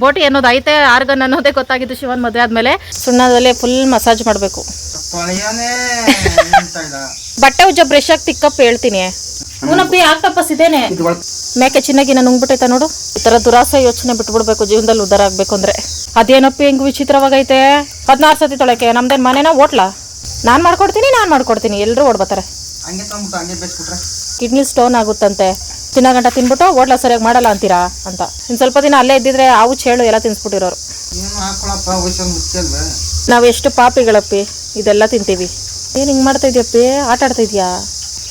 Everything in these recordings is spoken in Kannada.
ಬೋಟಿ ಅನ್ನೋದು ಐತೆ ಆರ್ಗನ್ ಅನ್ನೋದೇ ಗೊತ್ತಾಗಿದ್ದು ಶಿವನ್ ಮದುವೆ ಆದ್ಮೇಲೆ. ಸುಣ್ಣದಲ್ಲಿ ಫುಲ್ ಮಸಾಜ್ ಮಾಡಬೇಕು. ಬಟ್ಟೆ ಉಜ್ಜ ಬ್ರಷ್ ಆಗಿ ತಿಕ್ಕಪ್ಪ ಹೇಳ್ತೀನಿ. ಹೂನಪ್ಪಿ ಯಾಕಪ್ಪ ಇದೇನೆ. ಇದು ಮೇಕೆ ಚಿನ್ನಾಗಿ ನಾನು ನುಂಗ್ಬಿಟ್ಟೈತ ನೋಡು. ಈ ತರ ದುರಾಸೆ ಯೋಚನೆ ಬಿಟ್ಬಿಡ್ಬೇಕು ಜೀವನದಲ್ಲಿ ಉದ್ದಾರ ಆಗ್ಬೇಕು ಅಂದ್ರೆ. ಅದೇನಪ್ಪಿ ಹೆಂಗ್ ವಿಚಿತ್ರವಾಗೈತೆ? ಹದಿನಾರು ಸತಿ ತೊಳಕೆ ನಮ್ದೇನ್ ಮನೆನ ಓಟ್ಲಾ? ನಾನ್ ಮಾಡ್ಕೊಡ್ತೀನಿ ನಾನ್ ಮಾಡ್ಕೊಡ್ತೀನಿ ಎಲ್ರು ಓಡ್ಬತ್ತಾರೆ. Kidney stone ಆಗುತ್ತಂತೆ. ತಿನ್ನ ಗಂಟ ತಿನ್ಬಿಟ್ಟು ಹೋಟ್ಲ ಸರಿಯಾಗಿ ಮಾಡಲ್ಲ ಅಂತೀರಾ ಅಂತ. ಇನ್ ಸ್ವಲ್ಪ ದಿನ ಅಲ್ಲೇ ಇದ್ದಿದ್ರೆ ಆವು ಚೇಳು ಎಲ್ಲ ತಿನ್ಸ್ಬಿಟ್ಟಿರೋರು. ನಾವು ಎಷ್ಟು ಪಾಪಿಗಳಪ್ಪಿ ಇದೆಲ್ಲ ತಿಂತೀವಿ. ಏನು ಹಿಂಗೆ ಮಾಡ್ತಾ ಇದೀಯಪ್ಪಿ? ಆಟ ಆಡ್ತಾ ಇದೀಯಾ?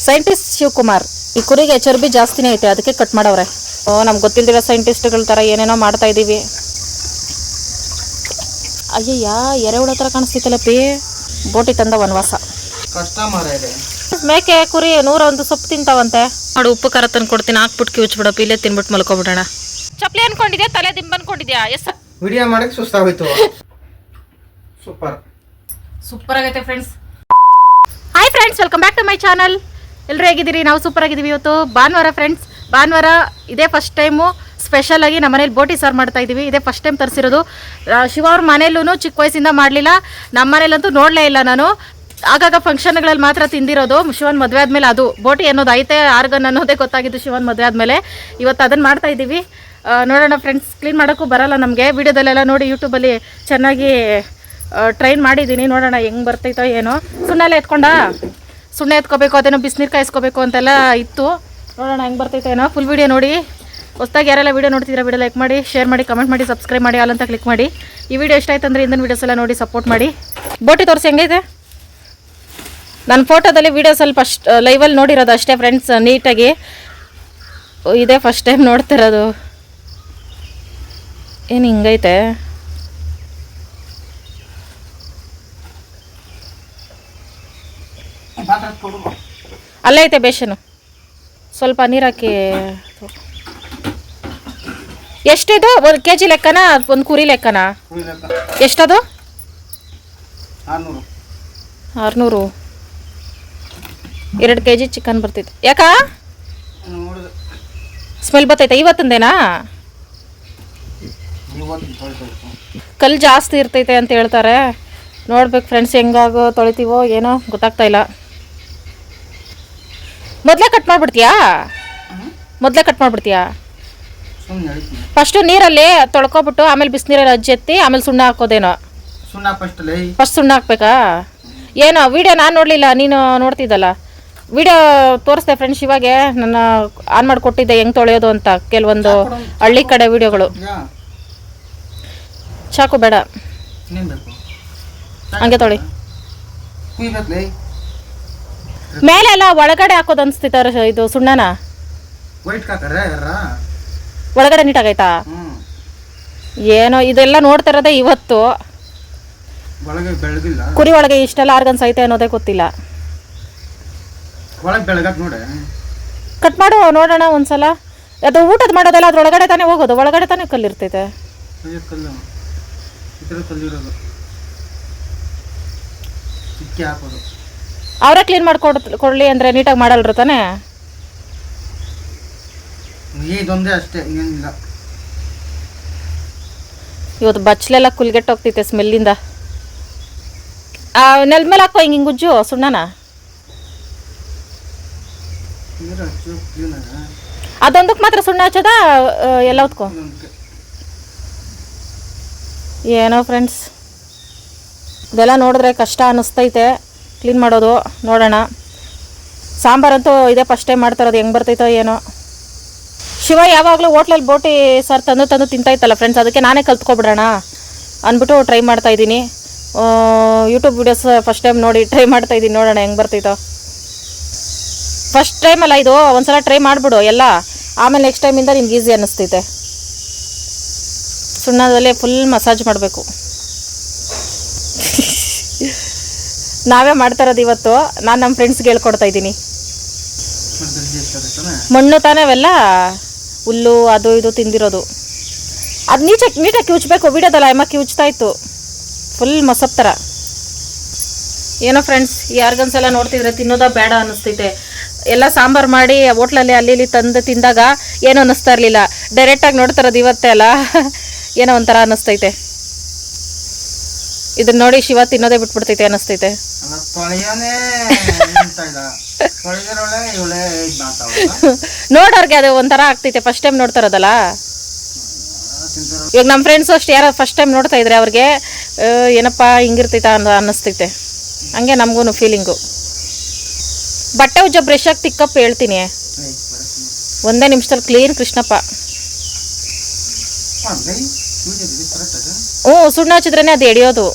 ಸೈಂಟಿಸ್ಟ್ ಶಿವಕುಮಾರ್ ಈ ಕುರಿಗೆ ಚರ್ಬಿ ಜಾಸ್ತಿನೇ ಐತೆ ಅದಕ್ಕೆ ಕಟ್ ಮಾಡವ್ರೆ. ಓ ನಮ್ಗೆ ಗೊತ್ತಿಲ್ದಿರೋ ಸೈಂಟಿಸ್ಟ್ಗಳ ಥರ ಏನೇನೋ ಮಾಡ್ತಾ ಇದೀವಿ. ಅಯ್ಯಯ್ಯ ಎರೆಹುಳ ಥರ ಕಾಣಿಸ್ತೈತಲ್ಲಪ್ಪಿ ಬೋಟಿ ತಂದ ವನವಾಸ. ಮೇಕೆ ಕುರಿ ನೂರ ಒಂದು ಸೊಪ್ಪು ತಿಂತಾವಂತೆ. ನೋಡು ಉಪ್ಪು ಖಾರ ತಂದು ಕೊಡ್ತೀನಿ. ಹಾಕ್ಬಿಟ್ಟು ಕಿವುಚ್ಬಿಡಪ್ಪ ಇಲ್ಲೇ ತಿನ್ಬಿಟ್ಟು ಮಲ್ಕೊಬಿಡೋಣ. ಚಪ್ಲಿ ಅನ್ಕೊಂಡಿದ್ಯಾ? ತಲೆ ದಿಂಬ್ ಅನ್ಕೊಂಡಿದ್ಯಾ ಎಸ್. ವಿಡಿಯೋ ಮಾಡಕ್ಕೆ ಸುಸ್ತಾಗೋಯ್ತು. ಸೂಪರ್. ಸೂಪರ್ ಆಗೈತೆ friends hi friends welcome back to my channel ಎಲ್ಲರೂ ಹೇಗಿದ್ದೀರಿ? ನಾವು ಸೂಪರ್ ಆಗಿದ್ದೀವಿ ಇವತ್ತು. ಭಾನುವಾರ ಫ್ರೆಂಡ್ಸ್ ಭಾನುವಾರ ಇದೇ ಫಸ್ಟ್ ಟೈಮು ಸ್ಪೆಷಲ್ ಆಗಿ ನಮ್ಮ ಮನೇಲಿ ಬೋಟಿ ಸಾರು ಮಾಡ್ತಾ ಇದ್ದೀವಿ. ಇದೇ ಫಸ್ಟ್ ಟೈಮ್ ತರಿಸಿರೋದು. ಶಿವ ಅವ್ರ ಮನೇಲೂ ಚಿಕ್ಕ ವಯಸ್ಸಿಂದ ಮಾಡಲಿಲ್ಲ. ನಮ್ಮ ಮನೇಲಂತೂ ನೋಡಲೇ ಇಲ್ಲ ನಾನು. ಆಗಾಗ ಫಂಕ್ಷನ್ಗಳಲ್ಲಿ ಮಾತ್ರ ತಿಂದಿರೋದು ಶಿವನ್ ಮದುವೆ ಆದಮೇಲೆ ಅದು ಬೋಟಿ ಅನ್ನೋದು ಐತೆ, ಆರ್ಗನ್ ಅನ್ನೋದೇ ಗೊತ್ತಾಗಿದ್ದು ಶಿವನ್ ಮದುವೆ ಆದಮೇಲೆ. ಇವತ್ತು ಅದನ್ನು ಮಾಡ್ತಾ ಇದ್ದೀವಿ. ನೋಡೋಣ ಫ್ರೆಂಡ್ಸ್ ಕ್ಲೀನ್ ಮಾಡೋಕ್ಕೂ ಬರಲ್ಲ ನಮಗೆ. ವಿಡಿಯೋದಲ್ಲೆಲ್ಲ ನೋಡಿ ಯೂಟ್ಯೂಬಲ್ಲಿ ಚೆನ್ನಾಗಿ ಟ್ರೈನ್ ಮಾಡಿದ್ದೀನಿ. ನೋಡೋಣ ಹೆಂಗೆ ಬರ್ತೈತೋ ಏನೋ. ಸುಣ್ಣ ಎಲ್ಲ ಎತ್ಕೊಂಡ? ಸುಣ್ಣ ಎತ್ಕೋಬೇಕು, ಅದೇನೋ ಬಿಸಿನೀರು ಕಾಯಿಸ್ಕೋಬೇಕು ಅಂತೆಲ್ಲ ಇತ್ತು. ನೋಡೋಣ ಹೆಂಗೆ ಬರ್ತೈತೋ ಏನೋ. ಫುಲ್ ವಿಡಿಯೋ ನೋಡಿ. ಹೊಸ್ದಾಗಿ ಯಾರೆಲ್ಲ ವೀಡಿಯೋ ನೋಡ್ತಿದ್ದೀರಾ ವೀಡಿಯೋ ಲೈಕ್ ಮಾಡಿ ಶೇರ್ ಮಾಡಿ ಕಮೆಂಟ್ ಮಾಡಿ ಸಬ್ಸ್ಕ್ರೈಬ್ ಮಾಡಿ ಅಲ್ಲಂತ ಕ್ಲಿಕ್ ಮಾಡಿ. ಈ ವಿಡಿಯೋ ಇಷ್ಟ ಆಯ್ತು ಅಂದರೆ ಇಂದಿನ ವೀಡಿಯೋಸ್ ಎಲ್ಲ ನೋಡಿ ಸಪೋರ್ಟ್ ಮಾಡಿ. ಬೋಟಿ ತೋರಿಸಿ ಹೆಂಗೈತೆ? ನನ್ನ ಫೋಟೋದಲ್ಲಿ ವೀಡಿಯೋ ಸ್ವಲ್ಪ ಅಷ್ಟು ಲೈವಲ್ಲಿ ನೋಡಿರೋದು ಅಷ್ಟೇ ಫ್ರೆಂಡ್ಸ್ ನೀಟಾಗಿ. ಇದೇ ಫಸ್ಟ್ ಟೈಮ್ ನೋಡ್ತಿರೋದು ಏನು ಹಿಂಗೈತೆ? ಅಲ್ಲೇ ಐತೆ ಬೇಷನು. ಸ್ವಲ್ಪ ನೀರು ಹಾಕಿ ಎಷ್ಟಿದು? ಒಂದು ಕೆ ಜಿ ಲೆಕ್ಕನ? ಒಂದು ಕುರಿ ಲೆಕ್ಕನ? ಎಷ್ಟದು? ಆರುನೂರು. ಎರಡು ಕೆ ಜಿ ಚಿಕನ್ ಬರ್ತೈತೆ ಯಾಕ? ಸ್ಮೆಲ್ ಬರ್ತೈತೆ? ಇವತ್ತಿಂದೇನಾ? ಕಲ್ಲು ಜಾಸ್ತಿ ಇರ್ತೈತೆ ಅಂತ ಹೇಳ್ತಾರೆ. ನೋಡ್ಬೇಕು ಫ್ರೆಂಡ್ಸ್ ಹೆಂಗಾಗೋ ತೊಳಿತೀವೋ ಏನೋ ಗೊತ್ತಾಗ್ತಾ ಇಲ್ಲ. ಮೊದಲೇ ಕಟ್ ಮಾಡಿಬಿಡ್ತೀಯಾ? ಮೊದಲೇ ಕಟ್ ಮಾಡ್ಬಿಡ್ತೀಯಾ? ಫಸ್ಟು ನೀರಲ್ಲಿ ತೊಳ್ಕೊಬಿಟ್ಟು ಆಮೇಲೆ ಬಿಸಿನೀರಲ್ಲಿ ಅಜ್ಜಿ ಎತ್ತಿ ಆಮೇಲೆ ಸುಣ್ಣ ಹಾಕೋದೇನೋ. ಫಸ್ಟ್ ಸುಣ್ಣ ಹಾಕ್ಬೇಕಾ? ಏನೋ ವಿಡಿಯೋ ನಾನು ನೋಡಲಿಲ್ಲ ನೀನು ನೋಡ್ತಿದ್ದಲ್ಲ. ವಿಡಿಯೋ ತೋರಿಸ್ದೆ ಫ್ರೆಂಡ್ಸ್ ಇವಾಗೆ ನನ್ನ ಆನ್ ಮಾಡಿಕೊಟ್ಟಿದ್ದೆ ಹೆಂಗೆ ತೊಳೆಯೋದು ಅಂತ ಕೆಲವೊಂದು ಹಳ್ಳಿ ಕಡೆ ವಿಡಿಯೋಗಳು. ಚಾಕು ಬೇಡ. ಹಂಗೆ ತೊಳಿ. ಮೇಲೆ ಎಲ್ಲ ಒಳಗಡೆ ಹಾಕೋದು ಅನ್ಸ್ತಿತ್ತಾರ ಇದು ಸುಣ್ಣನ. ಒಳಗಡೆ ನೀಟಾಗೈತಾ ಏನೋ ಇದೆಲ್ಲ ನೋಡ್ತಾ ಇರೋದೇ ಇವತ್ತು. ಕುರಿ ಒಳಗೆ ಇಷ್ಟೆಲ್ಲ ಆರ್ಗನ್ಸ್ ಐತೆ ಅನ್ನೋದೇ ಗೊತ್ತಿಲ್ಲ. ಒಳಗೆ ಬೆಳಗಕ್ಕೆ ನೋಡೆ. ಕಟ್ ಮಾಡು ನೋಡೋಣ ಒಂದ್ಸಲ. ಅದು ಊಟದ ಮಾಡೋದಲ್ಲ ಅದ್ರ ಒಳಗಡೆ ತಾನೇ ಹೋಗೋದು ಒಳಗಡೆ ತಾನೇ ಕಲ್ಲಿರ್ತೈತೆ. ಕಲ್ಲಿರೋದು. ಹಾಕೋದು. ಅವರೇ ಕ್ಲೀನ್ ಮಾಡ್ಕೊಡ್ ಕೊಡ್ಲಿ ಅಂದರೆ ನೀಟಾಗಿ ಮಾಡಲ್ರು ತಾನೇ? ಇದೊಂದೇ ಅಷ್ಟೇ ಇನ್ನೇನಿಲ್ಲ. ಇವತ್ತು ಬಚ್ಚಲೆಲ್ಲ ಕುಲ್ಗೆಟ್ಟೋಗ್ತೈತೆ ಸ್ಮೆಲ್ಲಿಂದ ನೆಲದ ಮೇಲೆ ಹಾಕೋ ಹಿಂಗೆ ಹಿಂಗೆ ಉಜ್ಜು ಸುಣ್ಣನ? ಅದೊಂದಕ್ಕೆ ಮಾತ್ರ ಸುಣ್ಣ ಹಚ್ಚದ ಎಲ್ಲದಕ್ಕೂ ಏನೋ ಫ್ರೆಂಡ್ಸ್ ಇದೆಲ್ಲ ನೋಡಿದ್ರೆ ಕಷ್ಟ ಅನ್ನಿಸ್ತೈತೆ. ಕ್ಲೀನ್ ಮಾಡೋದು, ನೋಡೋಣ. ಸಾಂಬಾರಂತೂ ಇದೇ ಫಸ್ಟ್ ಟೈಮ್ ಮಾಡ್ತಾರೋದು ಹೆಂಗೆ ಬರ್ತೈತೋ ಏನೋ. ಶಿವ, ಯಾವಾಗಲೂ ಹೋಟ್ಲಲ್ಲಿ ಬೋಟಿ ಸರ್ ತಂದು ತಂದು ತಿಂತಾಯ್ತಲ್ಲ ಫ್ರೆಂಡ್ಸ್ ಅದಕ್ಕೆ ನಾನೇ ಕಲ್ತ್ಕೊಬಿಡೋಣ ಅಂದ್ಬಿಟ್ಟು ಟ್ರೈ ಮಾಡ್ತಾ ಇದ್ದೀನಿ. ಯೂಟ್ಯೂಬ್ ವೀಡಿಯೋಸ್ ಫಸ್ಟ್ ಟೈಮ್ ನೋಡಿ ಟ್ರೈ ಮಾಡ್ತಾ ಇದ್ದೀನಿ, ನೋಡೋಣ ಹೆಂಗೆ ಬರ್ತೈತೋ. ಫಸ್ಟ್ ಟೈಮ್ ಅಲ್ಲ ಇದು, ಒಂದ್ಸಲ ಟ್ರೈ ಮಾಡಿಬಿಡು ಎಲ್ಲ. ಆಮೇಲೆ ನೆಕ್ಸ್ಟ್ ಟೈಮಿಂದ ನಿಮ್ಗೆ ಈಸಿ ಅನ್ನಿಸ್ತೈತೆ. ಸುಣ್ಣದಲ್ಲೇ ಫುಲ್ ಮಸಾಜ್ ಮಾಡಬೇಕು. ನಾವೇ ಮಾಡ್ತಾ ಇರೋದು ಇವತ್ತು. ನಾನು ನಮ್ಮ ಫ್ರೆಂಡ್ಸ್ಗೆ ಹೇಳ್ಕೊಡ್ತಾ ಇದ್ದೀನಿ. ಮಣ್ಣು ತಾನೇ ಅವೆಲ್ಲ? ಹುಲ್ಲು, ಅದು ಇದು ತಿಂದಿರೋದು. ಅದು ನೀಚ ನೀಟಾಗಿ ಕಿವುಚ್ಬೇಕು ಬಿಡೋದಲ್ಲ, ಅಮ್ಮ ಕಿವುಚ್ತಾ ಇತ್ತು. ಫುಲ್ ಮೊಸಪ್ ಥರ ಏನೋ ಫ್ರೆಂಡ್ಸ್ ಈ ಆರ್ಗನ್ಸ್ ನೋಡ್ತಿದ್ರೆ ತಿನ್ನೋದ ಬೇಡ ಅನ್ನಿಸ್ತೈತೆ. ಎಲ್ಲ ಸಾಂಬಾರು ಮಾಡಿ ಹೋಟ್ಲಲ್ಲಿ ಅಲ್ಲಿ ಇಲ್ಲಿ ತಂದು ತಿಂದಾಗ ಏನು ಅನ್ನಿಸ್ತಾ ಇರಲಿಲ್ಲ. ಡೈರೆಕ್ಟಾಗಿ ನೋಡ್ತಾ ಇರೋದು ಇವತ್ತೇ ಅಲ್ಲ? ಏನೋ ಒಂಥರ ಅನ್ನಿಸ್ತೈತೆ. ಇದನ್ನ ನೋಡಿ ಶಿವ ತಿನ್ನೋದೇ ಬಿಟ್ಬಿಡ್ತೈತೆ ಅನ್ನಿಸ್ತೈತೆ. ನೋಡೋರ್ಗೆ ಅದು ಒಂಥರ ಆಗ್ತೈತೆ ಫಸ್ಟ್ ಟೈಮ್ ನೋಡ್ತಾರದಲ್ಲ ಇವಾಗ ನಮ್ಮ ಫ್ರೆಂಡ್ಸು ಅಷ್ಟು ಯಾರು ಫಸ್ಟ್ ಟೈಮ್ ನೋಡ್ತಾ ಇದ್ರೆ ಅವ್ರಿಗೆ ಏನಪ್ಪ ಹಿಂಗಿರ್ತೈತ? ಅಂತ ಅನ್ನಿಸ್ತೈತೆ. ಹಂಗೆ ನಮಗೂ ಫೀಲಿಂಗು ಬಟ್ಟೆ ಉಜ್ಜ ಬ್ರಷ್ ಆಗಿ ತಿಕ್ಕಪ್ಪ ಹೇಳ್ತೀನಿ. ಒಂದೇ ನಿಮಿಷದಲ್ಲಿ ಕ್ಲೀನ್ ಕೃಷ್ಣಪ್ಪ. ಹ್ಞೂ ಸುಣ್ಣ ಹಚ್ಚಿದ್ರೇನೆ ಅದು ಎಡಿಯೋದು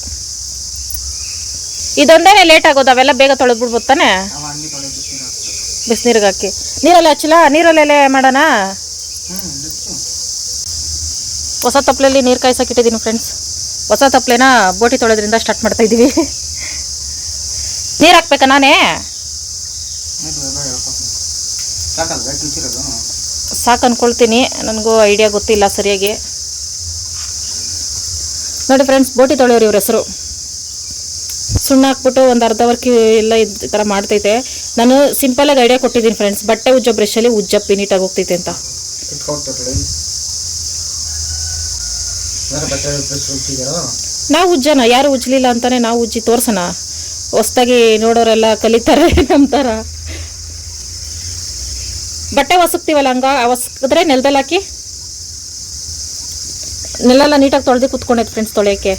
ಇದೊಂದೇನೆ ಲೇಟ್ ಆಗೋದು ಅವೆಲ್ಲ ಬೇಗ ತೊಳೆದ್ಬಿಡ್ಬೋದು ತಾನೆ? ಬಿಸಿನೀರಿಗೆ ಹಾಕಿ. ನೀರಲ್ಲಿ ಹಚ್ಚಲ ನೀರಲ್ಲೆಲ್ಲ ಮಾಡೋಣ? ಹೊಸ ತಪ್ಪಲೆಯಲ್ಲಿ ನೀರು ಕಾಯಿಸಾಕಿಟ್ಟಿದ್ದೀನಿ ಇಟ್ಟಿದ್ದೀನಿ ಫ್ರೆಂಡ್ಸ್ ಹೊಸ ತಪ್ಪಲೇನ ಬೋಟಿ ತೊಳೆದ್ರಿಂದ ಸ್ಟಾರ್ಟ್ ಮಾಡ್ತಾಯಿದ್ದೀವಿ ನೀರು ಹಾಕ್ಬೇಕಾ ನಾನೇ ಇದು ಎಲ್ಲ ಹೇಳ್ಕೊತೀನಿ ಸಾಕಲ್ವ ಕಿಚ್ಚಿರೋದು ಸಾಕು ಅನ್ಕೊಳ್ತೀನಿ ನನಗೂ ಐಡಿಯಾ ಗೊತ್ತಿಲ್ಲ ಸರಿಯಾಗಿ. ನೋಡಿ ಫ್ರೆಂಡ್ಸ್ ಬೋಟಿ ತೊಳೆಯೋರು ಇವ್ರ ಹೆಸರು. ಸುಣ್ಣ ಹಾಕ್ಬಿಟ್ಟು ಒಂದು ಅರ್ಧ ವರ್ಕಿ ಎಲ್ಲ ಈ ಥರ ಮಾಡ್ತೈತೆ. ನಾನು ಸಿಂಪಲಾಗಿ ಐಡಿಯಾ ಕೊಟ್ಟಿದ್ದೀನಿ ಫ್ರೆಂಡ್ಸ್ ಬಟ್ಟೆ ಉಜ್ಜ ಬ್ರಷಲ್ಲಿ ಉಜ್ಜಪ್ಪಿ ನೀಟಾಗಿ ಹೋಗ್ತೈತೆ ಅಂತ. ನಾವು ಉಜ್ಜೋಣ ಯಾರು ಉಜ್ಲಿಲ್ಲ ಅಂತಾನೆ ನಾವು ಉಜ್ಜಿ ತೋರ್ಸೋಣ. ಹೊಸ್ದಾಗಿ ನೋಡೋರೆಲ್ಲ ಕಲಿತಾರೆ ನಮ್ಮ ಥರ ಬಟ್ಟೆ ಒಸಕ್ತೀವಲ್ಲ ಹಂಗ ಒಸಕಿದ್ರೆ ನೆಲದಲ್ಲಿ ಹಾಕಿ ನೆಲೆಲ್ಲ ನೀಟಾಗಿ ತೊಳೆದು ಕುತ್ಕೊಂಡೈತೆ ಫ್ರೆಂಡ್ಸ್ ತೊಳೆಯೋಕ್ಕೆ.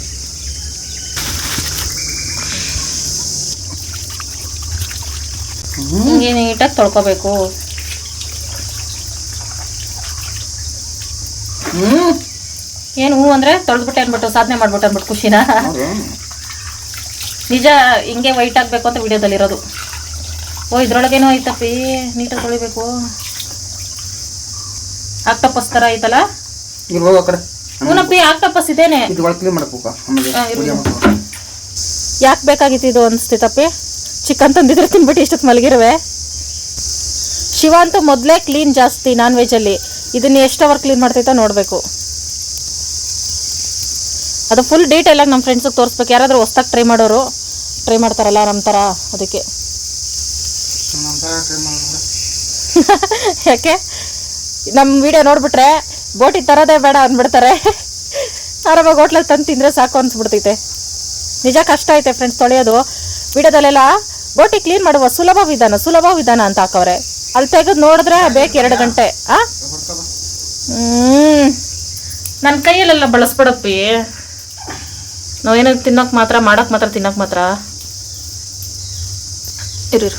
ಹಿಂಗೆ ನೀಟಾಗಿ ತೊಳ್ಕೊಬೇಕು. ಏನು ಹೂ ಅಂದರೆ ತೊಳೆದ್ಬಿಟ್ಟೆ ಅಂದ್ಬಿಟ್ಟು ಸಾಧನೆ ಮಾಡ್ಬಿಟ್ಟು ಅಂದ್ಬಿಟ್ಟು ಖುಷಿನಾ? ನಿಜ ಹಿಂಗೆ ವೈಟ್ ಆಗಬೇಕು ಅಂತ ವಿಡಿಯೋದಲ್ಲಿ ಇರೋದು ಓ ಇದ್ರೊಳಗೇನೋ ಐತಪ್ಪಿ. ನೀಟಾಗಿ ತೊಳಿಬೇಕು. ಆಕ್ಟಪಸ್ ಥರ ಐತಲ್ಲ? ಹೋಗೋ ಕಡೆ. ಆಕ್ಟಪಸ್ ಇದೇನೆ. ಕ್ಲೀನ್ ಮಾಡಬೇಕು. ಯಾಕೆ ಬೇಕಾಗಿತ್ತು ಇದು ಅನಿಸ್ತೈತಪ್ಪಿ ಚಿಕನ್ ತಂದಿದ್ರೆ ತಿನ್ಬಿಟ್ಟು ಇಷ್ಟೊತ್ತು ಮಲಗಿರುವೆ. ಶಿವ ಅಂತೂ ಮೊದಲೇ ಕ್ಲೀನ್ ಜಾಸ್ತಿ ನಾನ್ ವೆಜ್ಜಲ್ಲಿ ಇದನ್ನ ಎಷ್ಟು ಅವರ್ ಕ್ಲೀನ್ ಮಾಡ್ತೈತ ನೋಡಬೇಕು. ಅದು ಫುಲ್ ಡೀಟೇಲಾಗಿ ನಮ್ಮ ಫ್ರೆಂಡ್ಸಿಗೆ ತೋರಿಸ್ಬೇಕು. ಯಾರಾದರೂ ಹೊಸ್ದಾಗಿ ಟ್ರೈ ಮಾಡೋರು ಟ್ರೈ ಮಾಡ್ತಾರಲ್ಲ ನಮ್ಮ ಥರ ಅದಕ್ಕೆ ನಮ್ಮಂತರ ಟ್ರೈ ಮಾಡೋಣ ಯಾಕೆ? ನಮ್ಮ ವಿಡಿಯೋ ನೋಡ್ಬಿಟ್ರೆ ಬೋಟಿ ತರೋದೇ ಬೇಡ ಅಂದ್ಬಿಡ್ತಾರೆ. ಆರಾಮಾಗಿ ಹೋಟ್ಲಲ್ಲಿ ತಂದು ತಿಂದರೆ ಸಾಕು ಅನಿಸ್ಬಿಡ್ತೈತೆ. ನಿಜ ಕಷ್ಟ ಐತೆ ಫ್ರೆಂಡ್ಸ್ ತೊಳೆಯೋದು. ವಿಡಿಯೋದಲ್ಲೆಲ್ಲ ಬೋಟಿ ಕ್ಲೀನ್ ಮಾಡುವ ಸುಲಭ ವಿಧಾನ ಸುಲಭ ವಿಧಾನ ಅಂತ ಹಾಕವ್ರೆ. ಅಲ್ಲಿ ತೆಗೆದು ನೋಡಿದ್ರೆ ಬೇಕು ಎರಡು ಗಂಟೆ. ಆ? ಹ್ಞೂ ನನ್ನ ಕೈಯಲ್ಲೆಲ್ಲ ಬಳಸ್ಬಿಡಪ್ಪಿ. ನಾವೇನೋ ತಿನ್ನೋಕೆ ಮಾತ್ರ ಮಾಡೋಕೆ ಮಾತ್ರ ತಿನ್ನೋಕೆ ಮಾತ್ರ. ಇರು ಇರು.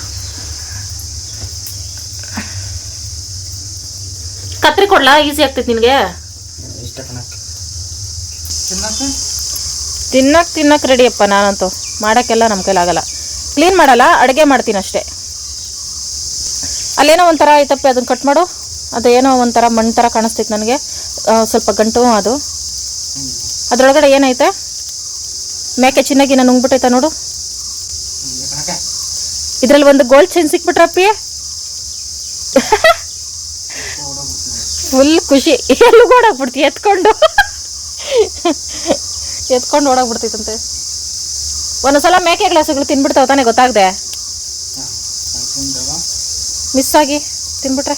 ಕತ್ರಿ ಕೊಡ್ಲಾ? ಈಸಿ ಆಗ್ತೈತಿ ನಿನಗೆ? ತಿನ್ನಕ್ ತಿನ್ನಕ್ ತಿನ್ನಕ್ಕೆ ರೆಡಿಯಪ್ಪ ನಾನಂತೂ. ಮಾಡೋಕ್ಕೆಲ್ಲ ನಮ್ಮ ಕೈಲಾಗಲ್ಲ ಕ್ಲೀನ್ ಮಾಡಲ್ಲ ಅಡುಗೆ ಮಾಡ್ತೀನಿ ಅಷ್ಟೇ. ಅಲ್ಲೇನೋ ಒಂಥರ ಐತಪ್ಪಿ ಅದನ್ನು ಕಟ್ ಮಾಡು. ಅದು ಏನೋ ಒಂಥರ ಮಣ್ಣು ಥರ ಕಾಣಿಸ್ತೈತೆ ನನಗೆ. ಸ್ವಲ್ಪ ಗಂಟು ಅದು. ಅದರೊಳಗಡೆ ಏನೈತೆ? ಮೇಕೆ ಚಿನ್ನಾಗಿನ ನುಂಗ್ಬಿಟ್ಟೈತ ನೋಡು. ಇದರಲ್ಲಿ ಇದ್ರಲ್ಲಿ ಒಂದು ಗೋಲ್ಡ್ ಚೈನ್ ಸಿಕ್ಬಿಟ್ರಪ್ಪಿ. ಫುಲ್ ಖುಷಿ. ಎಲ್ಲಿ ಓಡಾಗ್ಬಿಡ್ತಿ ಎತ್ಕೊಂಡು. ಎತ್ಕೊಂಡು ಓಡಾಗ್ಬಿಡ್ತೈತಂತೆ ಒಂದೊಂದ್ಸಲ ಮೇಕೆ ಗ್ಲಾಸುಗಳು ತಿನ್ಬಿಡ್ತಾವ ತಾನೇ ಗೊತ್ತಾಗದೆ? ಮಿಸ್ ಆಗಿ ತಿನ್ಬಿಟ್ರೆ.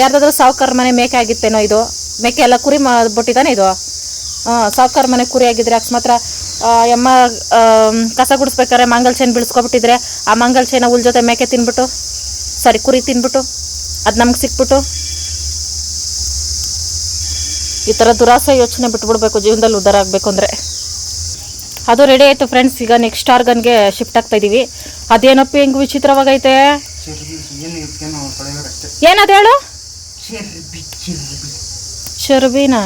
ಯಾರ್ದಾದ್ರೂ ಸಾವುಕಾರ ಮನೆ ಮೇಕೆ ಆಗಿತ್ತೇನೋ ಇದು? ಮೇಕೆ ಎಲ್ಲ ಕುರಿ ಮಾಡ್ಬಿಟ್ಟಿದ್ದಾನೆ ಇದು? ಹಾಂ, ಸಾವುಕಾರ ಮನೆ ಕುರಿ ಆಗಿದ್ರೆ ಅಕಸ್ಮಾತ್ರ ಎಮ್ಮ ಕಸ ಗುಡಿಸ್ಬೇಕಾದ್ರೆ ಮಂಗಲ್ ಚೈನ್ ಬೀಳ್ಸ್ಕೊಬಿಟ್ಟಿದ್ರೆ ಆ ಮಂಗಲ್ ಚೈನ ಹುಲ್ ಜೊತೆ ಮೇಕೆ ತಿನ್ಬಿಟ್ಟು, ಸಾರಿ ಕುರಿ ತಿನ್ಬಿಟ್ಟು, ಅದು ನಮ್ಗೆ ಸಿಕ್ಬಿಟ್ಟು ಈ ಥರ ದುರಾಸೆ ಯೋಚನೆ ಬಿಟ್ಬಿಡ್ಬೇಕು, ಜೀವನದಲ್ಲಿ ಉದ್ಧಾರ ಆಗಬೇಕು ಅಂದರೆ. ಅದು ರೆಡಿ ಆಯಿತು ಫ್ರೆಂಡ್ಸ್ ಈಗ ನೆಕ್ಸ್ಟ್ ಆರ್ಗನ್ಗೆ ಶಿಫ್ಟ್ ಆಗ್ತಾ ಇದ್ದೀವಿ ಅದೇನಪ್ಪ ಹೆಂಗೆ ವಿಚಿತ್ರವಾಗೈತೆ. ಏನದು ಹೇಳು? ಚಿರ್ಬಿ ಚಿರ್ಬಿ ಚರ್ಬಿನ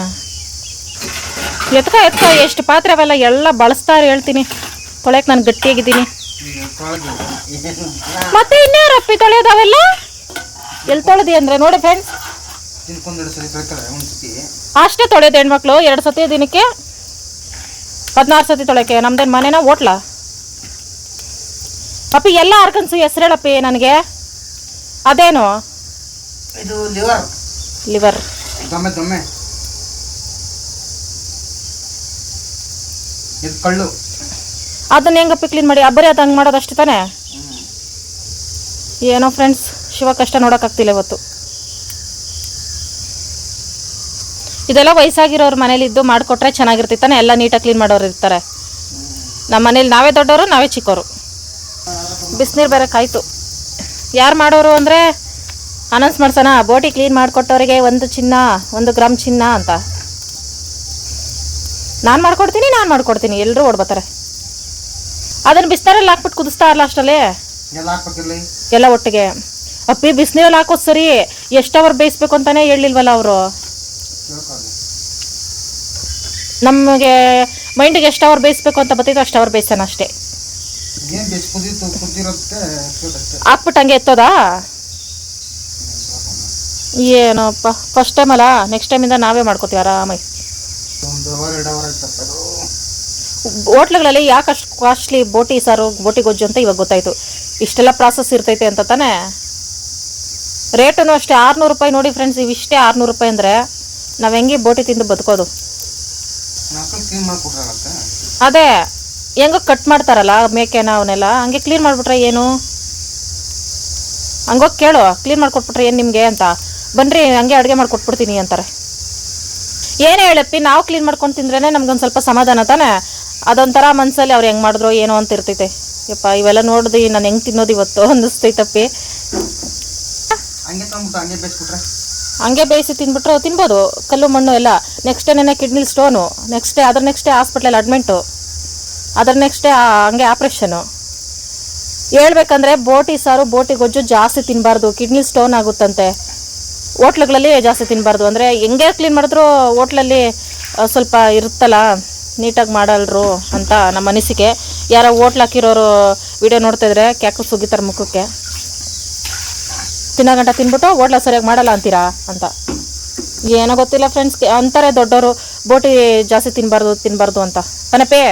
ಎತ್ಕ ಎತ್ಕ, ಎಷ್ಟು ಪಾತ್ರೆ ಅವೆಲ್ಲ ಎಲ್ಲ ಬಳಸ್ತಾರೆ ಹೇಳ್ತೀನಿ. ತೊಳೆಯಕ್ಕೆ ನಾನು ಗಟ್ಟಿಯಾಗಿದ್ದೀನಿ. ಮತ್ತೆ ಇನ್ಯಾರಪ್ಪಿ ತೊಳೆಯೋದು ಅವೆಲ್ಲ? ಎಲ್ಲಿ ತೊಳೆದಿ ಅಂದರೆ, ನೋಡಿ ಫ್ರೆಂಡ್ಸ್ ಅಷ್ಟೇ ತೊಳೆಯೋದು ಹೆಣ್ಮಕ್ಳು ಎರಡು ಸತಿ ದಿನಕ್ಕೆ ಹದಿನಾರು ಸತಿ ತೊಳೆಕೆ ನಮ್ದೇನು ಮನೇನ ಓಟ್ಲ ಅಪ್ಪಿ ಎಲ್ಲ ಆರ್ಗನ್ಸು ಹೆಸ್ರು ಹೇಳಪ್ಪಿ ನನಗೆ. ಅದೇನು? ಇದು ಲಿವರ್ ಲಿವರ್ ದೊಮ್ಮೆ ದೊಮ್ಮೆ. ಇದು ಕಳ್ಳು. ಅದನ್ನ ಹೆಂಗಪ್ಪಿ ಕ್ಲೀನ್ ಮಾಡಿ? ಅಬ್ಬರಿ ಅದು ಹಂಗೆ ಮಾಡೋದು ಅಷ್ಟೇ ತಾನೇ ಏನೋ ಫ್ರೆಂಡ್ಸ್ ಶಿವ ಕಷ್ಟ ನೋಡೋಕ್ಕಾಗ್ತಿಲ್ಲ ಇವತ್ತು. ಇದೆಲ್ಲ ವಯಸ್ಸಾಗಿರೋರು ಮನೇಲಿ ಇದ್ದು ಮಾಡಿಕೊಟ್ರೆ ಚೆನ್ನಾಗಿರ್ತಿತ್ತಾನೆ ಎಲ್ಲ ನೀಟಾಗಿ ಕ್ಲೀನ್ ಮಾಡೋರು ಇರ್ತಾರೆ. ನಮ್ಮ ಮನೇಲಿ ನಾವೇ ದೊಡ್ಡವರು ನಾವೇ ಚಿಕ್ಕವರು ಬಿಸಿನೀರು ಬೇರೆ ಕಾಯ್ತು. ಯಾರು ಮಾಡೋರು ಅಂದರೆ ಅನೌನ್ಸ್ ಮಾಡ್ಸೋಣ ಬೋಟಿ ಕ್ಲೀನ್ ಮಾಡಿಕೊಟ್ಟವರಿಗೆ ಒಂದು ಚಿನ್ನ ಒಂದು ಗ್ರಾಮ್ ಚಿನ್ನ ಅಂತ. ನಾನು ಮಾಡ್ಕೊಡ್ತೀನಿ ನಾನು ಮಾಡ್ಕೊಡ್ತೀನಿ ಎಲ್ಲರೂ ಓಡ್ಬತ್ತಾರೆ. ಅದನ್ನು ಬಿಸ್ತಾರಲ್ಲಿ ಹಾಕ್ಬಿಟ್ಟು ಕುದಿಸ್ತಾ ಇರಲ್ಲ ಅಷ್ಟಲ್ಲೇ ಎಲ್ಲ ಒಟ್ಟಿಗೆ. ಅಪ್ಪಿ ಬಿಸಿನೀರಲ್ಲಿ ಹಾಕೋದು ಸರಿ ಎಷ್ಟು ಅವರ್ ಬೇಯಿಸ್ಬೇಕು ಅಂತಾನೆ ಹೇಳಿಲ್ವಲ್ಲ ಅವರು? ನಮಗೆ ಮೈಂಡಿಗೆ ಎಷ್ಟು ಅವರ್ ಬೇಯಿಸ್ಬೇಕು ಅಂತ ಬರ್ತೈತೆ ಅಷ್ಟು ಅವರ್ ಬೇಯಿಸೋಣ ಅಷ್ಟೇ. ಹಾಕ್ಬಿಟ್ಟು ಹಂಗೆ ಎತ್ತೋದಾ? ಏನೋಪ್ಪ ಫಸ್ಟ್ ಟೈಮ್ ಅಲ್ಲ ನೆಕ್ಸ್ಟ್ ಟೈಮಿಂದ ನಾವೇ ಮಾಡ್ಕೋತೀವಿ ಆರಾಮಾಗಿ. ಹೋಟ್ಲುಗಳಲ್ಲಿ ಯಾಕೆ ಅಷ್ಟು ಕಾಸ್ಟ್ಲಿ ಬೋಟಿ ಸಾರು ಬೋಟಿ ಗೊಜ್ಜು ಅಂತ ಇವಾಗ ಗೊತ್ತಾಯ್ತು. ಇಷ್ಟೆಲ್ಲ ಪ್ರಾಸೆಸ್ ಇರ್ತೈತೆ ಅಂತ ತಾನೇ. ರೇಟನ್ನು ಅಷ್ಟೇ ಆರುನೂರು ರೂಪಾಯಿ ನೋಡಿ ಫ್ರೆಂಡ್ಸ್ ಇವಿಷ್ಟೇ ಆರುನೂರು ರೂಪಾಯಿ ಅಂದರೆ ನಾವು ಹೆಂಗೆ ಬೋಟಿ ತಿಂದು ಬದುಕೋದು? ಅದೇ, ಹೆಂಗ ಕಟ್ ಮಾಡ್ತಾರಲ್ಲ ಮೇಕೆನ ಅವನ್ನೆಲ್ಲ ಹಂಗೆ ಕ್ಲೀನ್ ಮಾಡಿಬಿಟ್ರೆ ಏನು? ಹಂಗೋಗಿ ಕೇಳು ಕ್ಲೀನ್ ಮಾಡಿಕೊಟ್ಬಿಟ್ರೆ ಏನು ನಿಮಗೆ ಅಂತ. ಬನ್ರಿ, ಹಂಗೆ ಅಡುಗೆ ಮಾಡಿಕೊಟ್ಬಿಡ್ತೀನಿ ಅಂತಾರೆ. ಏನೇ ಹೇಳಪ್ಪಿ ನಾವು ಕ್ಲೀನ್ ಮಾಡ್ಕೊಂಡು ತಿಂದ್ರೇ ನಮ್ಗೊಂದು ಸ್ವಲ್ಪ ಸಮಾಧಾನ ತಾನೇ? ಅದೊಂಥರ ಮನಸ್ಸಲ್ಲಿ ಅವ್ರು ಹೆಂಗೆ ಮಾಡಿದ್ರು ಏನೋ ಅಂತ ಇರ್ತೈತೆ. ಯಪ್ಪ, ಇವೆಲ್ಲ ನೋಡಿದ್ವಿ ನಾನು ಹೆಂಗೆ ತಿನ್ನೋದು ಇವತ್ತು ಅನ್ನಿಸ್ತೈತಪ್ಪಿ. ಹಂಗೆ ಬೇಯಿಸಿ ತಿನ್ಬಿಟ್ರೆ ತಿನ್ಬೋದು. ಕಲ್ಲು, ಮಣ್ಣು ಎಲ್ಲ ನೆಕ್ಸ್ಟ್ ಡೇನೇ ಕಿಡ್ನಿ ಸ್ಟೋನು ನೆಕ್ಸ್ಟ್ ಡೇ ಅದ್ರ ನೆಕ್ಸ್ಟ್ ಡೇ ಹಾಸ್ಪಿಟ್ಲಲ್ಲಿ ಅಡ್ಮಿಂಟು ಅದ್ರ ನೆಕ್ಸ್ಟ್ ಡೇ ಹಂಗೆ ಆಪ್ರೇಷನು ಹೇಳ್ಬೇಕಂದ್ರೆ ಬೋಟಿ ಸಾರು, ಬೋಟಿ ಗೊಜ್ಜು ಜಾಸ್ತಿ ತಿನ್ನಬಾರ್ದು ಕಿಡ್ನಿ ಸ್ಟೋನ್ ಆಗುತ್ತಂತೆ. ಹೋಟ್ಲುಗಳಲ್ಲಿ ಜಾಸ್ತಿ ತಿನ್ನಬಾರ್ದು ಅಂದರೆ ಹೆಂಗೆ ಕ್ಲೀನ್ ಮಾಡಿದ್ರು ಹೋಟ್ಲಲ್ಲಿ ಸ್ವಲ್ಪ ಇರುತ್ತಲ್ಲ, ನೀಟಾಗಿ ಮಾಡಲ್ರು ಅಂತ ನಮ್ಮ ಅನಿಸಿಕೆ. ಯಾರೋ ಹೋಟ್ಲ್ ಹಾಕಿರೋರು ವಿಡಿಯೋ ನೋಡ್ತಾ ಇದ್ರೆ ಕ್ಯಾಕು ಸುಗಿತಾರೆ ಮುಖಕ್ಕೆ. ತಿನ್ನೋ ಗಂಟ ತಿನ್ಬಿಟ್ಟು ಹೋಟ್ಲ ಸರಿಯಾಗಿ ಮಾಡಲ್ಲ ಅಂತೀರಾ ಅಂತ. ಏನೋ ಗೊತ್ತಿಲ್ಲ ಫ್ರೆಂಡ್ಸ್ ಅಂತಾರೆ ದೊಡ್ಡವರು ಬೋಟಿ ಜಾಸ್ತಿ ತಿನ್ನಬಾರ್ದು ತಿನ್ನಬಾರ್ದು ಅಂತ. ಕನಪೇ?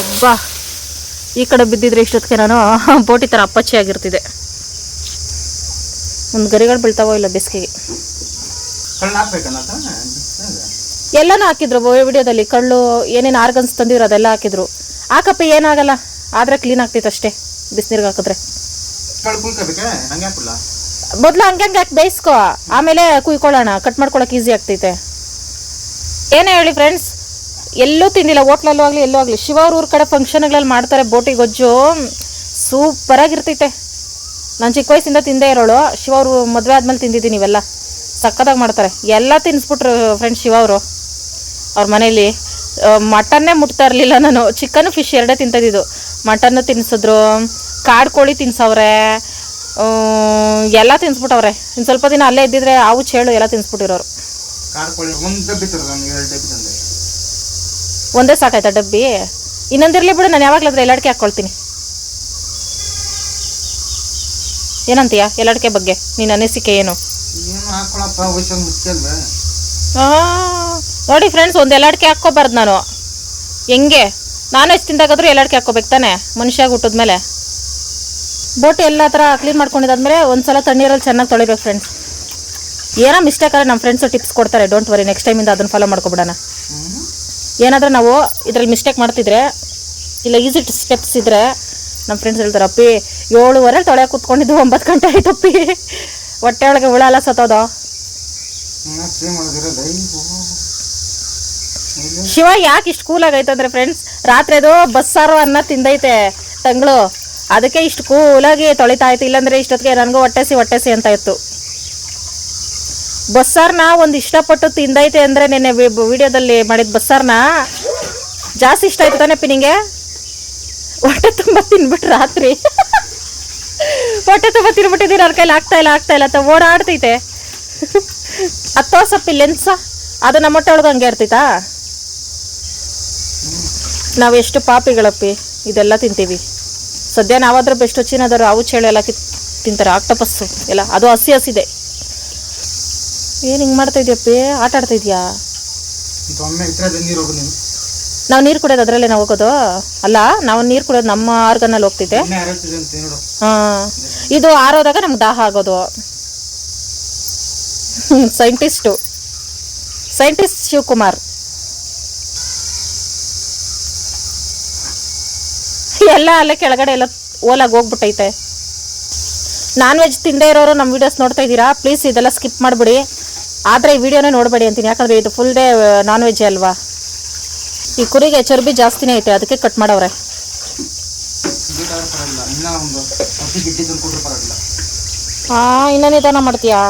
ಅಬ್ಬಾ ಈ ಕಡೆ ಬಿದ್ದಿದ್ರೆ ಇಷ್ಟೊತ್ತಿಗೆ ನಾನು ಬೋಟಿ ಥರ ಅಪ್ಪಚ್ಚಿ ಆಗಿರ್ತಿದೆ ಒಂದು ಗರಿಗಳು ಬೀಳ್ತಾವೋ ಇಲ್ಲ ಬೇಸಿಗೆಗೆ. ಎಲ್ಲನೂ ಹಾಕಿದ್ರು ವಿಡಿಯೋದಲ್ಲಿ ಕಳ್ಳು ಏನೇನು ಆರ್ಗನ್ಸ್ ತಂದಿದ್ರು ಅದೆಲ್ಲ ಹಾಕಿದ್ರು. ಹಾಕಪ್ಪ ಏನಾಗಲ್ಲ. ಆದರೆ ಕ್ಲೀನ್ ಆಗ್ತೈತೆ ಅಷ್ಟೇ ಬಿಸಿನೀರಿಗೆ ಹಾಕಿದ್ರೆ. ಮೊದಲು ಹಂಗೆ ಹಂಗೆ ಹಾಕಿ ಬೇಯಿಸ್ಕೊ ಆಮೇಲೆ ಕುಯ್ಕೊಳ್ಳೋಣ ಕಟ್ ಮಾಡ್ಕೊಳಕ್ಕೆ ಈಸಿ ಆಗ್ತೈತೆ. ಏನೇ ಹೇಳಿ ಫ್ರೆಂಡ್ಸ್ ಎಲ್ಲೂ ತಿಂದಿಲ್ಲ ಹೋಟ್ಲಲ್ಲೂ ಆಗಲಿ ಎಲ್ಲೂ ಆಗಲಿ ಶಿವ ಅವ್ರ ಊರ ಕಡೆ ಫಂಕ್ಷನ್ಗಳಲ್ಲಿ ಮಾಡ್ತಾರೆ ಬೋಟಿ ಗೊಜ್ಜು ಸೂಪರಾಗಿರ್ತೈತೆ ನಾನು ಚಿಕ್ಕ ವಯಸ್ಸಿಂದ ತಿಂದೇ ಇರೋಳು ಶಿವ ಅವರು ಮದುವೆ ಆದ್ಮೇಲೆ ತಿಂದಿದ್ದೀನಿ ಇವೆಲ್ಲ. ಸಕ್ಕತ್ತಾಗಿ ಮಾಡ್ತಾರೆ. ಎಲ್ಲ ತಿನ್ನಿಸ್ಬಿಟ್ರು ಫ್ರೆಂಡ್ಸ್ ಶಿವ ಅವರು. ಅವ್ರ ಮನೇಲಿ ಮಟನ್ನೇ ಮುಟ್ತಾ ಇರಲಿಲ್ಲ ನಾನು ಚಿಕನ್ ಫಿಶ್ ಎರಡೇ ತಿಂತಿದ್ದು ಮಟನ್ನು ತಿನ್ಸಿದ್ರು ಕಾಡು ಕೋಳಿ ತಿನ್ಸವ್ರೆ ಎಲ್ಲ ತಿನ್ಸ್ಬಿಟ್ಟವ್ರೆ. ಇನ್ನು ಸ್ವಲ್ಪ ದಿನ ಅಲ್ಲೇ ಇದ್ದಿದ್ರೆ ಅವು ಚೇಳು ಎಲ್ಲ ತಿನ್ಸ್ಬಿಟ್ಟಿರೋರು. ಒಂದು ಸಾಕಾಯ್ತಾ ಡಬ್ಬಿ? ಇನ್ನೊಂದಿರಲಿ ಬಿಡು ನಾನು ಯಾವಾಗಲಾದ್ರೆ ಎಲ್ಲಾಡಿಕೆ ಹಾಕ್ಕೊಳ್ತೀನಿ ಏನಂತೀಯ ಎಲ್ಲಾಡಿಕೆ ಬಗ್ಗೆ? ನಿನ್ನ ಅನಿಸಿಕೆ ಏನು? ನೋಡಿ ಫ್ರೆಂಡ್ಸ್ ಒಂದು ಎಲ್ಲಾಡ್ಕೆ ಹಾಕ್ಕೋಬಾರ್ದು ನಾನು. ಹೆಂಗೆ? ನಾನು ಎಷ್ಟು ತಿಂದಾಗಾದ್ರೂ ಎಲ್ಲಾಡ್ಕೆ ಹಾಕೋಬೇಕು ತಾನೆ ಮನುಷ್ಯ ಹುಟ್ಟಿದ್ಮೇಲೆ ಬೋಟ್ ಎಲ್ಲ ಥರ ಕ್ಲೀನ್ ಮಾಡ್ಕೊಂಡಿದ್ದಾದ್ಮೇಲೆ ಒಂದ್ಸಲ ತಣ್ಣೀರಲ್ಲಿ ಚೆನ್ನಾಗಿ ತೊಳಿಬೇಕು ಫ್ರೆಂಡ್ಸ್ ಏನೋ ಮಿಸ್ಟೇಕ್ ಆದರೆ ನಮ್ಮ ಫ್ರೆಂಡ್ಸು ಟಿಪ್ಸ್ ಕೊಡ್ತಾರೆ ಡೋಂಟ್ ವರಿ ನೆಕ್ಸ್ಟ್ ಟೈಮಿಂದ ಅದನ್ನು ಫಾಲೋ ಮಾಡ್ಕೊಬಿಡೋಣ. ಏನಾದರೂ ನಾವು ಇದರಲ್ಲಿ ಮಿಸ್ಟೇಕ್ ಮಾಡ್ತಿದ್ರೆ, ಇಲ್ಲ ಈಸಿ ಸ್ಟೆಪ್ಸ್ ಇದ್ದರೆ ನಮ್ಮ ಫ್ರೆಂಡ್ಸ್ ಹೇಳ್ತಾರೆ, ಅಪ್ಪಿ ಏಳುವರೆ ತೊಳೆ ಕೂತ್ಕೊಂಡಿದ್ದು ಒಂಬತ್ತು ಗಂಟೆ ಆಯ್ತಪ್ಪಿ ಹೊಟ್ಟೆ ಒಳಗೆ ಹುಳ ಎಲ್ಲ ಸತ್ತೋದು ಹ್ಞೂ ಸೇಮ್ ಮಾಡೋದಿರೋದು ಅಯ್ಯೋ ಶಿವ ಯಾಕೆ ಇಷ್ಟು ಕೂಲ್ ಆಗೈತಂದ್ರೆ ಫ್ರೆಂಡ್ಸ್ ರಾತ್ರಿ ಅದು ಬಸ್ಸಾರು ಅನ್ನ ತಿಂದೈತೆ ತಂಗಳು. ಅದಕ್ಕೆ ಇಷ್ಟು ಕೂಲಾಗಿ ತೊಳಿತಾ ಇತ್ತು. ಇಲ್ಲಾಂದ್ರೆ ಇಷ್ಟೊತ್ತಿಗೆ ನನಗೂ ಹೊಟ್ಟೆಸಿ ಹೊಟ್ಟೆಸಿ ಅಂತ ಇತ್ತು. ಬಸ್ಸಾರನ್ನ ಒಂದು ಇಷ್ಟಪಟ್ಟು ತಿಂದೈತೆ ಅಂದರೆ ನಿನ್ನೆ ವಿಡಿಯೋದಲ್ಲಿ ಮಾಡಿದ ಬಸ್ಸಾರನ್ನ ಜಾಸ್ತಿ ಇಷ್ಟ ಆಯ್ತು ತಾನೆ ನಿಂಗೆ? ಹೊಟ್ಟೆ ತುಂಬ ತಿನ್ಬಿಟ್ಟು ರಾತ್ರಿ. ಹೊಟ್ಟೆ ತುಂಬ ತಿನ್ಬಿಟ್ಟಿದ್ದೀನಿ ಅವ್ರ ಕೈಲಿ ಆಗ್ತಾ ಇಲ್ಲ ಆಗ್ತಾ ಇಲ್ಲ ಅಂತ ಓಡಾಡ್ತೈತೆ ಹತ್ತೋ ಸಪ್ಪಿ ಲೆನ್ಸ ಅದು ನಮ್ಮ ಹೊಟ್ಟೆ ಒಳಗೆ ಹಂಗೆ ಇರ್ತೈತಾ ನಾವು ಎಷ್ಟು ಪಾಪಿಗಳಪ್ಪಿ? ಇದೆಲ್ಲ ತಿಂತೀವಿ. ಸದ್ಯ ನಾವಾದ್ರೂ ಬೆಸ್ಟ್ ಚಿನ್ನದವರು ಅವು ಚೇಳು ಎಲ್ಲ ಕಿತ್ ತಿಂತಾರೆ ಆಕ್ಟಪಸ್ಸು ಎಲ್ಲ. ಅದು ಹಸಿ ಹಸಿದೆ. ಏನು ಹಿಂಗೆ ಮಾಡ್ತಾ ಇದೆಯಪ್ಪಿ? ಆಟ ಆಡ್ತಾ ಇದೆಯಾ? ನಾವು ನೀರು ಕುಡಿಯೋದು ಅದರಲ್ಲೇ ನಾವು ಹೋಗೋದು? ಅಲ್ಲ ನಾವು ನೀರು ಕುಡಿಯೋದು ನಮ್ಮ ಆರ್ಗನಲ್ಲಿ ಹೋಗ್ತಿದ್ದೆ. ಹಾಂ. ಇದು ಆರೋದಾಗ ನಮ್ಗೆ ದಾಹ ಆಗೋದು. Scientist scientist Shivakumar. ಎಲ್ಲ ಅಲ್ಲೇ ಕೆಳಗಡೆ ಎಲ್ಲ ಓಲಾಗಿ ಹೋಗ್ಬಿಟ್ಟೈತೆ. ನಾನ್ ವೆಜ್ ತಿಂದೇ ಇರೋರು ನಮ್ಮ ವಿಡಿಯೋಸ್ ನೋಡ್ತಾ ಇದ್ದೀರಾ? ಪ್ಲೀಸ್ ಇದೆಲ್ಲ ಸ್ಕಿಪ್ ಮಾಡಿಬಿಡಿ. ಆದರೆ ಈ ವಿಡಿಯೋನೇ ನೋಡಬೇಡಿ ಅಂತೀನಿ. ಯಾಕಂದರೆ ಇದು ಫುಲ್ ಡೇ ನಾನ್ ವೆಜ್ ಅಲ್ವಾ? ಈ ಕುರಿಗೆ ಚರ್ಬಿ ಜಾಸ್ತಿನೇ ಐತೆ. ಅದಕ್ಕೆ ಕಟ್ ಮಾಡವ್ರೆ. ಹಾಂ ಇನ್ನೂ ನಿಧಾನ ಮಾಡ್ತೀಯಾ?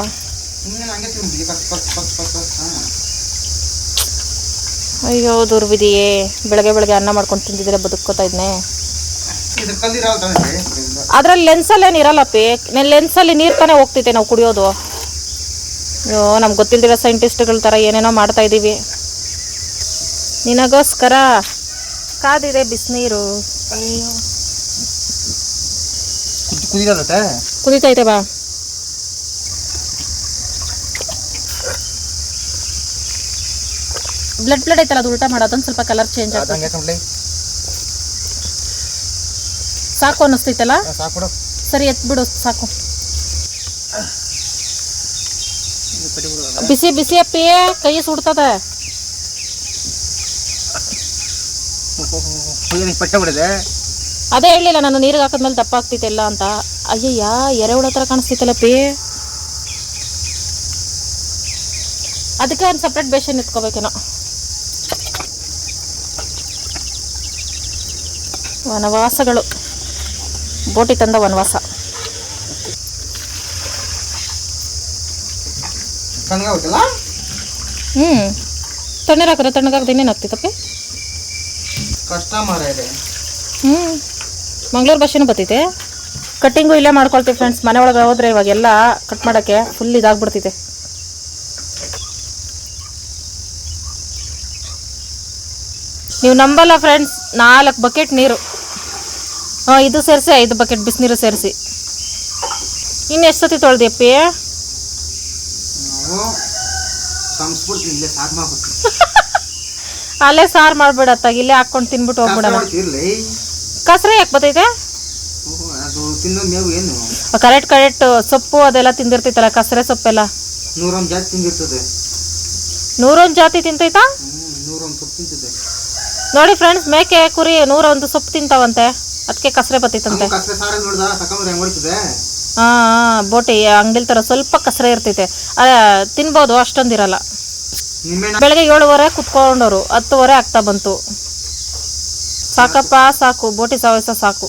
ಅಯ್ಯೋ ದುರ್ವಿಧಿಯೇ ಬೆಳಗ್ಗೆ ಬೆಳಗ್ಗೆ ಅನ್ನ ಮಾಡ್ಕೊಂಡು ತಿಂದಿದ್ರೆ ಬದುಕೋತಾ ಇದ್ನೆ. ಇದು ಕಲ್ಲಿರಲ್ಲ ಅಲ್ಲೇ ನೀರಲ್ಲಪ್ಪಿ ಅದ್ರಲ್ಲಿ ಲೆನ್ಸ್ ಲೆನ್ಸಲ್ಲಿ ನೀರು ತಾನೇ ಹೋಗ್ತೈತೆ ನಾವು ಕುಡಿಯೋದು. ಅಯ್ಯೋ ನಮ್ಗೆ ಗೊತ್ತಿಲ್ದಿರೋ ಸೈಂಟಿಸ್ಟ್ಗಳ ಥರ ಏನೇನೋ ಮಾಡ್ತಾ ಇದೀವಿ. ನಿನಗೋಸ್ಕರ ಕಾದಿದೆ ಬಿಸಿನೀರು. ಕುದಿತೈತೆ ಬಾ. ಬ್ಲಡ್ ಬ್ಲಡ್ ಐತಲ್ಲ ಅದು ಉಲ್ಟಾ ಮಾಡೋದೊಂದು ಸ್ವಲ್ಪ ಕಲರ್ ಚೇಂಜ್ ಆಗ್ತದೆ. ಸಾಕು ಅನ್ನಿಸ್ತೈತಲ್ಲ? ಎತ್ ಬಿಡು. ಸರಿ ಎತ್ಬಿಡು ಸಾಕು. ಬಿಸಿ ಬಿಸಿ ಅಪ್ಪಿ ಕೈ ಸುಡ್ತದ. ಅದೇ ಹೇಳಿಲ್ಲ ನಾನು ನೀರಿಗೆ ಹಾಕಿದ್ಮೇಲೆ ದಪ್ಪ ಆಗ್ತಿತ್ತಲ್ಲ ಅಂತ. ಅಯ್ಯಯ್ಯ ಎರೆಹುಳ ಹತ್ರ ಕಾಣಿಸ್ತಿತ್ತಲ್ಲ ಪಿ ಅದಕ್ಕೆ ಒಂದು ಸಪ್ರೇಟ್ ಬೇಷನ್ ಇಟ್ಕೋಬೇಕೇನೋ ವನವಾಸಗಳು. ಬೋಟಿ ತಂದ ವನವಾಸ. ಹ್ಮ್. ಹ್ಞೂ ತಣ್ಣೀರು ಹಾಕಿದ್ರೆ ತಣ್ಣಗಾಗದೆ ಇನ್ನೇನು ಆಗ್ತೈತಪ್ಪಿ ಕಷ್ಟ ಇದೆ. ಹ್ಞೂ ಮಂಗ್ಳೂರು ಭಾಷೆನೂ ಬರ್ತೈತೆ. ಕಟ್ಟಿಂಗು ಇಲ್ಲೇ ಮಾಡ್ಕೊಳ್ತೀವಿ ಫ್ರೆಂಡ್ಸ್ ಮನೆ ಒಳಗೆ ಹೋದ್ರೆ ಇವಾಗೆಲ್ಲ ಕಟ್ ಮಾಡೋಕ್ಕೆ ಫುಲ್ ಇದಾಗ್ಬಿಡ್ತೈತೆ. ನೀವು ನಂಬಲ್ಲ ಫ್ರೆಂಡ್ಸ್ ನಾಲ್ಕು ಬಕೆಟ್ ನೀರು. ಹಾಂ ಇದು ಸೇರಿಸಿ ಐದು ಬಕೆಟ್ ಬಿಸಿನೀರು ಸೇರಿಸಿ. ಇನ್ನು ಎಷ್ಟು ಸತಿ ಮಾಡ್ಬಿಡ್ತೀವಿ ಅಲ್ಲೇ ಸಾರು ಮಾಡ್ಬೇಡ ಅತ್ತಾಗ ಇಲ್ಲೇ ಹಾಕೊಂಡು ತಿನ್ಬಿಟ್ಟು ಹೋಗ್ಬಿಡೋಣ ಕಸರ ಯಾಕೆ ಬತ್ತೈತೆ? ಕರೆಕ್ಟ್ ಕರೆಕ್ಟ್ ಸೊಪ್ಪು ಅದೆಲ್ಲ ತಿಂದಿರ್ತೈತಲ್ಲ ಕಸರೆ ಸೊಪ್ಪೆಲ್ಲ. ನೂರೊಂದು ಜಾತಿ ತಿಂದಿರ್ತದೆ. ನೂರೊಂದು ಜಾತಿ ತಿಂತೈತಾ? ನೋಡಿ ಫ್ರೆಂಡ್ಸ್ ಮೇಕೆ ಕುರಿ ನೂರೊಂದು ಸೊಪ್ಪು ತಿಂತಾವಂತೆ. ಅದಕ್ಕೆ ಕಸರೆ ಬತ್ತೈತಂತೆ ಹಾ ಹಾ ಸಾರ ನೋಡ್ದ ತಕೊಂಡ್ರೆ ಹೆಂಗ್ ಹೊಡಿತದೆ? ಹಾಂ ಹಾಂ ಬೋಟಿ ಅಂಗಡಿಲ್ ತರ ಸ್ವಲ್ಪ ಕಸರೆ ಇರ್ತೈತೆ. ಅದೇ ತಿನ್ಬೋದು ಅಷ್ಟೊಂದಿರಲ್ಲ. ಬೆಳಗ್ಗೆ ಏಳುವರೆ ಕುತ್ಕೊಂಡವರು ಹತ್ತುವರೆ ಆಗ್ತಾ ಬಂತು. ಸಾಕಪ್ಪ ಸಾಕು ಬೋಟಿ ಸಾವಯಸ ಸಾಕು.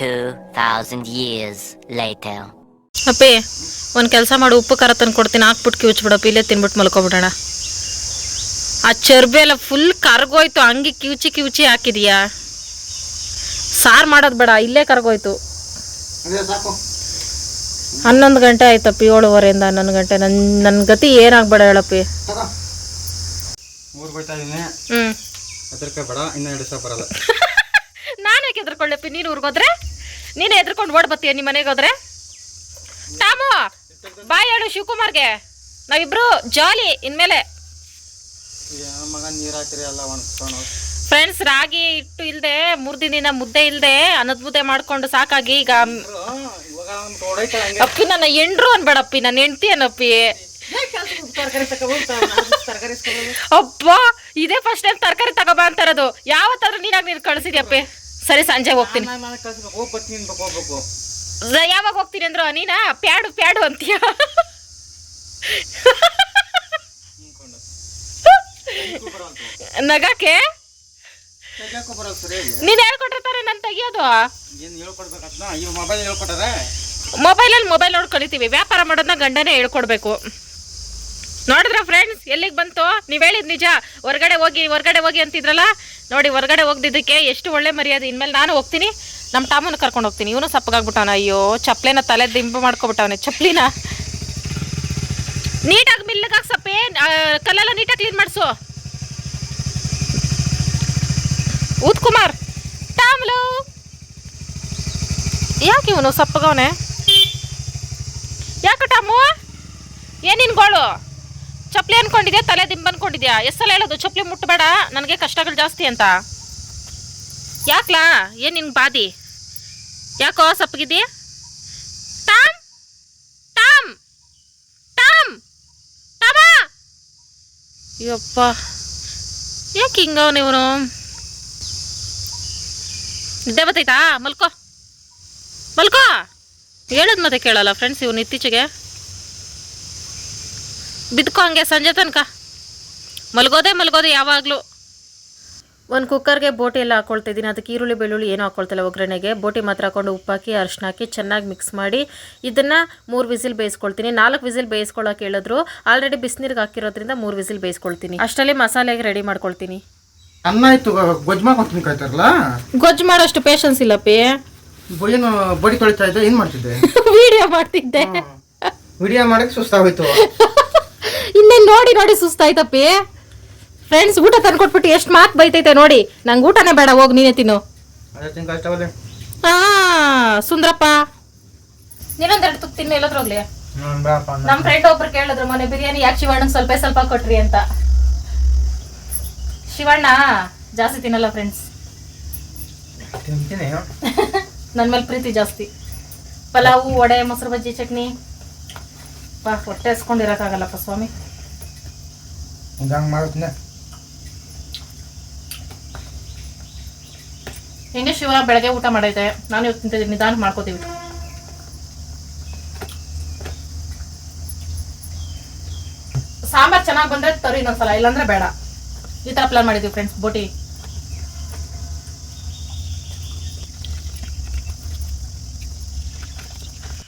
2,000 years later. ಅಪ್ಪಿ ಒಂದು ಕೆಲಸ ಮಾಡು ಉಪ್ಪು ಕರ ತಂದು ಕೊಡ್ತೀನಿ ಹಾಕ್ಬಿಟ್ಟು ಕಿವುಚ್ಬಿಡಪ್ಪ ಇಲ್ಲೇ ತಿನ್ಬಿಟ್ಟು ಮಲ್ಕೊಬಿಡೋಣ. ಆ ಚರ್ಬಿ ಎಲ್ಲ ಫುಲ್ ಕರ್ಗೋಯ್ತು ಹಂಗೆ ಕಿವುಚಿ ಕಿವುಚಿ ಹಾಕಿದೀಯಾ? ಸಾರು ಮಾಡೋದು ಬೇಡ ಇಲ್ಲೇ ಕರ್ಗೋಯ್ತು. ಹನ್ನೊಂದು ಗಂಟೆ ಆಯ್ತಪ್ಪಿ ಏಳುವರೆಯಿಂದ ಹನ್ನೊಂದು ಗಂಟೆ. ನನ್ನ ನನ್ನ ಗತಿ ಏನಾಗ್ಬೇಡ ಹೇಳಪ್ಪಿ. ನಾನು ಯಾಕೆ ಎದ್ರಕೊಳ್ಳಪ್ಪಿ ನೀನು ಊರ್ಗೋದ್ರೆ ನೀನು ಎದ್ರಕೊಂಡು ಓಡ್ ಬತ್ತೀಯ ನಿಮ್ಮ ಮನೆಗೆ ಹೋದ್ರೆ? ಟಾಮು ಬಾಯ್ ಹೇಳು ಶಿವಕುಮಾರ್ಗೆ. ನಾವಿಬ್ರು ಜಾಲಿ ಇನ್ಮೇಲೆ. ಮಗ ನೀರು ಹಾಕಿರಿ ಎಲ್ಲ ಒಣಸ್ಕೊಂಡು ಫ್ರೆಂಡ್ಸ್ ರಾಗಿ ಹಿಟ್ಟು ಇಲ್ದೆ ಮೂರ್ದಿನ ಮುದ್ದೆ ಇಲ್ದೆ ಅನ್ನದ ಮುದ್ದೆ ಮಾಡ್ಕೊಂಡು ಸಾಕಾಗಿ ಈಗ ಅಪ್ಪಿ ನನ್ನ ಎಂಡ್ರು ಅನ್ಬೇಡಪ್ಪಿ ನನ್ನ ಹೆಂಡ್ತಿ ಅನ್ನಪ್ಪಿ ಅಪ್ಪ ಇದೇ ಫಸ್ಟ್ ಟೈಮ್ ತರಕಾರಿ ತಗೋಬಾ ಅಂತಾರದು ಯಾವತ್ತಾದ್ರೂ ನೀನಾಗ ನೀನು ಕಳಿಸಿದ್ಯಪ್ಪಿ ಸರಿ ಸಂಜೆ ಹೋಗ್ತೀನಿ. ಯಾವಾಗ ಹೋಗ್ತೀನಿ ಅಂದ್ರು ನೀನಾ? ಪ್ಯಾಡು ಪ್ಯಾಡು ಅಂತೀಯ? ನಗಕ್ಕೆ? ನೀನ್ ಹೇಳ್ಕೊಟ್ಟಿರ್ತಾರೆ ನಾನು ತೆಗಿಯೋದು? ಏನು ಈ ಮೊಬೈಲ್ ಹೇಳ್ಕೊಟ್ಟಾರೆ? ಮೊಬೈಲಲ್ಲಿ ಮೊಬೈಲ್ ನೋಡಿ ಕಲಿತೀವಿ ವ್ಯಾಪಾರ ಮಾಡೋದನ್ನ ಗಂಡನೇ ಹೇಳ್ಕೊಡ್ಬೇಕು. ನೋಡಿದ್ರ ಫ್ರೆಂಡ್ಸ್ ಎಲ್ಲಿಗೆ ಬಂತು? ನೀವು ಹೇಳಿದ್ ನಿಜ. ಹೊರಗಡೆ ಹೋಗಿ ಹೊರಗಡೆ ಹೋಗಿ ಅಂತಿದ್ರಲ್ಲ? ನೋಡಿ ಹೊರಗಡೆ ಹೋಗ್ದಿದ್ದಕ್ಕೆ ಎಷ್ಟು ಒಳ್ಳೆ ಮರ್ಯಾದೆ. ಇನ್ಮೇಲೆ ನಾನು ಹೋಗ್ತೀನಿ. ನಮ್ಮ ಟಾಮನ ಕರ್ಕೊಂಡು ಹೋಗ್ತೀನಿ. ಇವನು ಸಪ್ಪಗಾಗ್ಬಿಟ್ಟವನ. ಅಯ್ಯೋ ಚಪ್ಪಲಿನ ತಲೆ ದಿಂಬು ಮಾಡ್ಕೊಬಿಟ್ಟವನೆ. ಚಪ್ಲಿನ ನೀಟಾಗಿ ಮಿಲ್ಲಗಾಗಿ ಸಪ್ಪೆ. ಕಲ್ಲೆಲ್ಲ ನೀಟಾಗಿ ಕ್ಲೀನ್ ಮಾಡಿಸು. ಉತ್ ಕುಮಾರ್ ಟಾಮ್ಲು. ಯಾಕೆ ಇವನು ಸಪ್ಪಗವನೆ? ಯಾಕೆ ಟಾಮು? ಏನಿನ್ ಗೋಳು? ಚಪ್ಪಲಿ ಅನ್ಕೊಂಡಿದ್ಯಾ, ತಲೆ ದಿಂಬ ಅನ್ಕೊಂಡಿದ್ಯಾ? ಎಸ್ಸಲ್ಲ ಹೇಳೋದು? ಚಪ್ಪಲಿ ಮುಟ್ಟಬೇಡ ನನಗೆ ಕಷ್ಟಗಳು ಜಾಸ್ತಿ ಅಂತ. ಯಾಕ್ಲಾ? ಏನು ನಿನ್ ಬಾದಿ? ಯಾಕೋ ಸಪ್ಪಗಿದ್ದಿ? ಟಾಮ್? ಟಾಮ್? ಟಾಮ್? ಟಾಮ? ಯಪ್ಪ. ಯಾಕೆ ಹಿಂಗವನು ಇವನು? ನಿದ್ದೆ ಬತ್ತೈತಾ? ಮಲ್ಕೋ. ಮಲ್ಕೋ. ಹೇಳೋದು ಮತ್ತೆ ಕೇಳಲ್ಲ ಫ್ರೆಂಡ್ಸ್ ಇವನು ಇತ್ತೀಚೆಗೆ. ಬಿದ್ಕೋ ಹಂಗೆ ಸಂಜೆ ತನಕ. ಮಲ್ಗೋದೇ ಮಲ್ಗೋದೆ ಯಾವಾಗಲೂ. ಒಂದು ಕುಕ್ಕರ್ಗೆ ಬೋಟಿ ಎಲ್ಲ ಹಾಕೊಳ್ತಿದ್ದೀನಿ ಅದಕ್ಕೆ ಈರುಳ್ಳಿ, ಬೆಳ್ಳುಳ್ಳಿ ಏನೂ ಹಾಕೊಳ್ತಿಲ್ಲ ಒಗ್ಗರಣೆಗೆ. ಬೋಟಿ ಮಾತ್ರ ಹಾಕೊಂಡು ಉಪ್ಪು ಹಾಕಿ ಅರ್ಶಿನ ಹಾಕಿ ಚೆನ್ನಾಗಿ ಮಿಕ್ಸ್ ಮಾಡಿ ಇದನ್ನು ಮೂರು ವಿಸಿಲ್ ಬೇಯಿಸ್ಕೊಳ್ತೀನಿ. ನಾಲ್ಕು ವಿಸಿಲ್ ಬೇಯಿಸ್ಕೊಳ್ಳೋಕೆ ಹೇಳಿದ್ರು. ಆಲ್ರೆಡಿ ಬಿಸಿನೀರಿಗೆ ಹಾಕಿರೋದ್ರಿಂದ ಮೂರು ವಿಸಿಲ್ ಬೇಯಿಸ್ಕೊಳ್ತೀನಿ. ಅಷ್ಟರಲ್ಲಿ ಮಸಾಲೆಗೆ ರೆಡಿ ಮಾಡ್ಕೊಳ್ತೀನಿ. ಅನ್ನ ಆಯ್ತು ಗೊಜ್ಜು ಮಾಡ್ಕೊತೀನಿ ಕಾಯ್ತಾರಲ್ಲ? ಗೊಜ್ಜು ಮಾಡೋಷ್ಟು ಪೇಷನ್ಸ್ ಇಲ್ಲ ಪೇ. ಏನು ಬಡಿ ತೊಳಿತಾ ಇದ್ದೆ ಏನ್ ಮಾಡ್ತಿದ್ದೆ? ವಿಡಿಯೋ ಮಾಡ್ತಿದ್ದೆ. ವಿಡಿಯೋ ಮಾಡಕ್ಕೆ ಸುಸ್ತಾಗೋಯ್ತು. ಇನ್ನೇನು ನೋಡಿ ನೋಡಿ ಸುಸ್ತಾಯ್ತಪ್ಪಿ ಫ್ರೆಂಡ್ಸ್ ಊಟ ತಂದ್ಕೊಟ್ಬಿಟ್ಟು ಎಷ್ಟು ಮಾತು ಬೈತೈತೆ ನೋಡಿ. ನಂಗೆ ಊಟನೇ ಬೇಡ ಹೋಗಿ ನೀನೇ ತಿನ್ನು. ತಿಂಕ ಹಾ ಸುಂದ್ರಪ್ಪ. ನೀನೊಂದೆರಡು ತುತ್ತು ತಿನ್ನು ಬೇಡಪ್ಪ ಅನ್ನ. ನಮ್ಮ ಫ್ರೆಂಡ್ ಒಬ್ರು ಕೇಳಿದ್ರು ಮೊನ್ನೆ ಬಿರಿಯಾನಿ ಯಾಕೆ ಶಿವಣ್ಣ ಸ್ವಲ್ಪ ಸ್ವಲ್ಪ ಕೊಟ್ರಿ ಅಂತ. ಶಿವಣ್ಣ ಜಾಸ್ತಿ ತಿನ್ನಲ್ಲ ಫ್ರೆಂಡ್ಸ್ ನನ್ ನನ್ನ ಮೇಲೆ ಪ್ರೀತಿ ಜಾಸ್ತಿ. ಪಲಾವು ವಡೆ ಮೊಸರು ಬಜ್ಜಿ ಚಟ್ನಿ. ಬಾ ಹೊಟ್ಟೆ ಹಸ್ಕೊಂಡಿರೋಕ್ಕಾಗಲ್ಲಪ್ಪ ಸ್ವಾಮಿ. ಹೆಂಗೆ ಶಿವ ಬೆಳಗ್ಗೆ ಊಟ ಮಾಡೈತೆ? ನಾನು ಇವತ್ತು ತಿಂತಿದ್ದೀನಿ ನಿಧಾನ ಮಾಡ್ಕೋತೀವಿ. ಸಾಂಬಾರ್ ಚೆನ್ನಾಗಿ ಬಂದ್ರೆ ತರಿ ಇನ್ನೊಂದ್ಸಲ ಇಲ್ಲಾಂದ್ರೆ ಬೇಡ. ಈ ತರ ಪ್ಲಾನ್ ಮಾಡಿದ್ವಿ ಫ್ರೆಂಡ್ಸ್ ಬೋಟಿ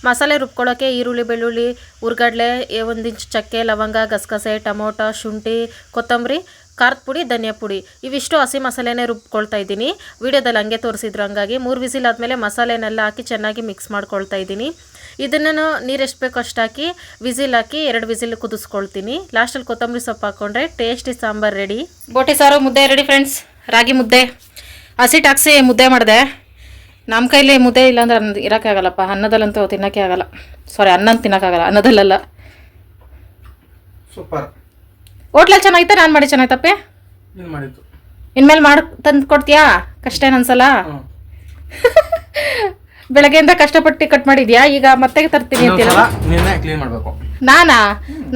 ಮಸಾಲೆ ರುಬ್ಕೊಳ್ಳೋಕ್ಕೆ ಈರುಳ್ಳಿ ಬೆಳ್ಳುಳ್ಳಿ ಉರ್ಗಡ್ಲೆ ಒಂದು ಇಂಚು ಚಕ್ಕೆ ಲವಂಗ ಗಸಗಸೆ ಟೊಮೊಟೊ ಶುಂಠಿ ಕೊತ್ತಂಬರಿ ಖಾರದ ಪುಡಿ ಧನಿಯಾ ಪುಡಿ. ಇವಿಷ್ಟು ಹಸಿ ಮಸಾಲೆನೇ ರುಬ್ಕೊಳ್ತಾ ಇದ್ದೀನಿ. ವಿಡಿಯೋದಲ್ಲಿ ಹಂಗೆ ತೋರಿಸಿದ್ರು ಹಂಗಾಗಿ ಮೂರು ವಿಸಿಲ್ ಆದಮೇಲೆ ಮಸಾಲೆನೆಲ್ಲ ಹಾಕಿ ಚೆನ್ನಾಗಿ ಮಿಕ್ಸ್ ಮಾಡ್ಕೊಳ್ತಾ ಇದ್ದೀನಿ. ಇದನ್ನು ನೀರು ಎಷ್ಟು ಬೇಕೋ ಅಷ್ಟು ಹಾಕಿ ವಿಸಿಲ್ ಹಾಕಿ ಎರಡು ವಿಸಿಲ್ ಕುದಿಸ್ಕೊಳ್ತೀನಿ. ಲಾಸ್ಟಲ್ಲಿ ಕೊತ್ತಂಬರಿ ಸೊಪ್ಪು ಹಾಕ್ಕೊಂಡ್ರೆ ಟೇಸ್ಟಿ ಸಾಂಬಾರು ರೆಡಿ. ಬೋಟಿ ಸಾರು ಮುದ್ದೆ ರೆಡಿ ಫ್ರೆಂಡ್ಸ್ ರಾಗಿ ಮುದ್ದೆ. ಹಸಿಟ್ಟು ಹಾಕ್ಸಿ ಮುದ್ದೆ ಮಾಡಿದೆ. ನಮ್ಮ ಕೈಲಿ ಮುದ್ದೆ ಇಲ್ಲಾಂದ್ರೆ ಅನ್ನ ಇರೋಕ್ಕೆ ಆಗಲ್ಲಪ್ಪ ಅನ್ನದಲ್ಲಂತೂ ತಿನ್ನೋಕ್ಕೆ ಆಗಲ್ಲ. ಸಾರಿ ಅನ್ನ ತಿನ್ನೋಕ್ಕಾಗಲ್ಲ. ಅನ್ನದಲ್ಲೆಲ್ಲ. ಸೂಪರ್. ಹೋಟ್ಲಲ್ಲಿ ಚೆನ್ನಾಗಿತ್ತ ನಾನು ಮಾಡಿ ಚೆನ್ನಾಗಿತ್ತಪ್ಪೆ ಮಾಡಿತ್ತು ಇನ್ಮೇಲೆ ಮಾಡಿ ತಂದು ಕೊಡ್ತೀಯಾ? ಕಷ್ಟ ಏನು ಅನ್ಸಲ್ಲ ಹ್ಞೂ ಬೆಳಗ್ಗೆಯಿಂದ ಕಷ್ಟಪಟ್ಟು ಕಟ್ ಮಾಡಿದ್ಯಾ? ಈಗ ಮತ್ತೆ ತರ್ತೀನಿ ಅಂತ ಕ್ಲೀನ್ ಮಾಡಬೇಕು. ನಾನಾ?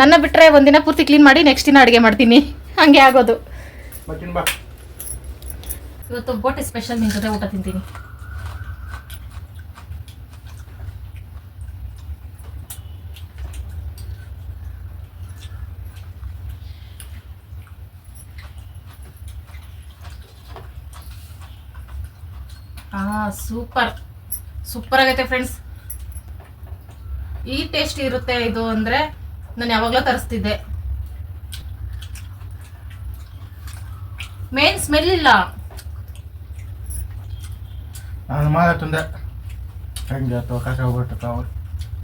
ನನ್ನ ಬಿಟ್ಟರೆ ಒಂದಿನ ಪೂರ್ತಿ ಕ್ಲೀನ್ ಮಾಡಿ ನೆಕ್ಸ್ಟ್ ದಿನ ಅಡುಗೆ ಮಾಡ್ತೀನಿ. ಹಂಗೆ ಆಗೋದು. ಇವತ್ತು ಬೋಟಿ ಸ್ಪೆಷಲ್ ನಿನ್ನ ಜೊತೆ ಊಟ ತಿಂತೀನಿ. ಹಾ ಸೂಪರ್. ಸೂಪರ್ ಆಗೈತೆ ಫ್ರೆಂಡ್ಸ್ ಈ ಟೇಸ್ಟ್ ಇರುತ್ತೆ ಇದು ಅಂದ್ರೆ ನಾನು ಯಾವಾಗಲೂ ತರಿಸ್ತಿದ್ದೆ. ಮೇನ್ ಸ್ಮೆಲ್ ಇಲ್ಲ. ನಾನು ಹೆಂಗೆ ಕಸ ಹೋಗ್ಬಿಟ್ಟು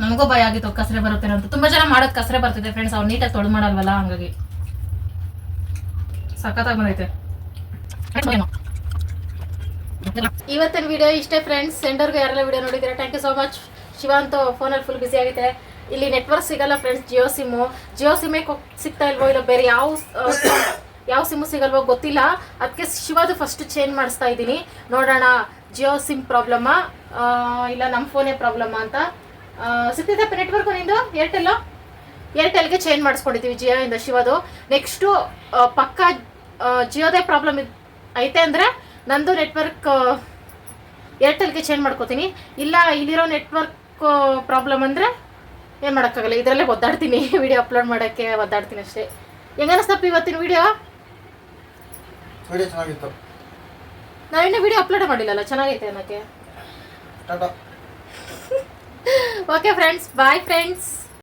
ನನಗೂ ಭಯ ಆಗಿತ್ತು ಕಸರೆ ಬರುತ್ತೆ ಅಂತ. ತುಂಬಾ ಜನ ಮಾಡೋದು ಕಸರೆ ಬರ್ತಿದೆ ಫ್ರೆಂಡ್ಸ್ ಅವ್ರು ನೀಟಾಗಿ ತೊಳೆದು ಮಾಡಲ್ವಲ್ಲ ಹಂಗಾಗಿ. ಸಖತ್ತಾಗಿ ಬಂದೈತೆ. ಇವತ್ತಿನ ವಿಡಿಯೋ ಇಷ್ಟೇ ಫ್ರೆಂಡ್ಸ್ ಸೆಂಡರ್ಗೆ ಯಾರೆಲ್ಲ ವಿಡಿಯೋ ನೋಡಿದ್ದೀರಾ? Thank you so much Shiva ಅಂತ ಫೋನಲ್ಲಿ ಫುಲ್ ಬಿಸಿ ಆಗಿದೆ. ಇಲ್ಲಿ ನೆಟ್ವರ್ಕ್ ಸಿಗಲ್ಲ ಫ್ರೆಂಡ್ಸ್ ಜಿಯೋ ಸಿಮ್ಮು ಜಿಯೋ ಸಿಮ್ಮೇ ಸಿಗ್ತಾ ಇಲ್ವೋ ಇಲ್ಲ ಬೇರೆ ಯಾವ ಯಾವ ಸಿಮ್ಮು ಸಿಗಲ್ವೋ ಗೊತ್ತಿಲ್ಲ. ಅದಕ್ಕೆ ಶಿವದು ಫಸ್ಟ್ ಚೇಂಜ್ ಮಾಡಿಸ್ತಾ ಇದ್ದೀನಿ. ನೋಡೋಣ ಜಿಯೋ ಸಿಮ್ ಪ್ರಾಬ್ಲಮ್ಮ ಇಲ್ಲ ನಮ್ಮ ಫೋನೇ ಪ್ರಾಬ್ಲಮ್ಮ ಅಂತ. ನೆಟ್ವರ್ಕು ನೆಟ್ವರ್ಕ್ ನಿಂದು? ಏರ್ಟೆಲ್ಲು ಏರ್ಟೆಲ್ಗೆ ಚೇಂಜ್ ಮಾಡಿಸ್ಕೊಂಡಿದ್ದೀವಿ ಜಿಯೋ ಇಂದ ಶಿವದು. ನೆಕ್ಸ್ಟು ಪಕ್ಕ ಜಿಯೋದೇ ಪ್ರಾಬ್ಲಮ್ ಐತೆ ಅಂದರೆ ನಂದು ನೆಟ್ವರ್ಕ್ ಏರ್ಟೆಲ್ಗೆ ಚೇಂಜ್ ಮಾಡ್ಕೋತೀನಿ. ಇಲ್ಲ ಇಲ್ಲಿರೋ ನೆಟ್ವರ್ಕ್ ಪ್ರಾಬ್ಲಮ್ ಅಂದರೆ ಏನು ಮಾಡೋಕ್ಕಾಗಲ್ಲ. ಇದರಲ್ಲೇ ಒದ್ದಾಡ್ತೀನಿ. ವಿಡಿಯೋ ಅಪ್ಲೋಡ್ ಮಾಡೋಕ್ಕೆ ಒದ್ದಾಡ್ತೀನಿ ಅಷ್ಟೇ. ಹೆಂಗನಿಸ್ತಪ್ಪ ಇವತ್ತಿನ ವಿಡಿಯೋ ಚೆನ್ನಾಗಿತ್ತು. ನಾವಿನ್ನೂ ವಿಡಿಯೋ ಅಪ್ಲೋಡ್ ಮಾಡಿಲ್ಲಲ್ಲ? ಚೆನ್ನಾಗೈತೆ ಅನ್ನೋಕ್ಕೆ. Okay friends bye friends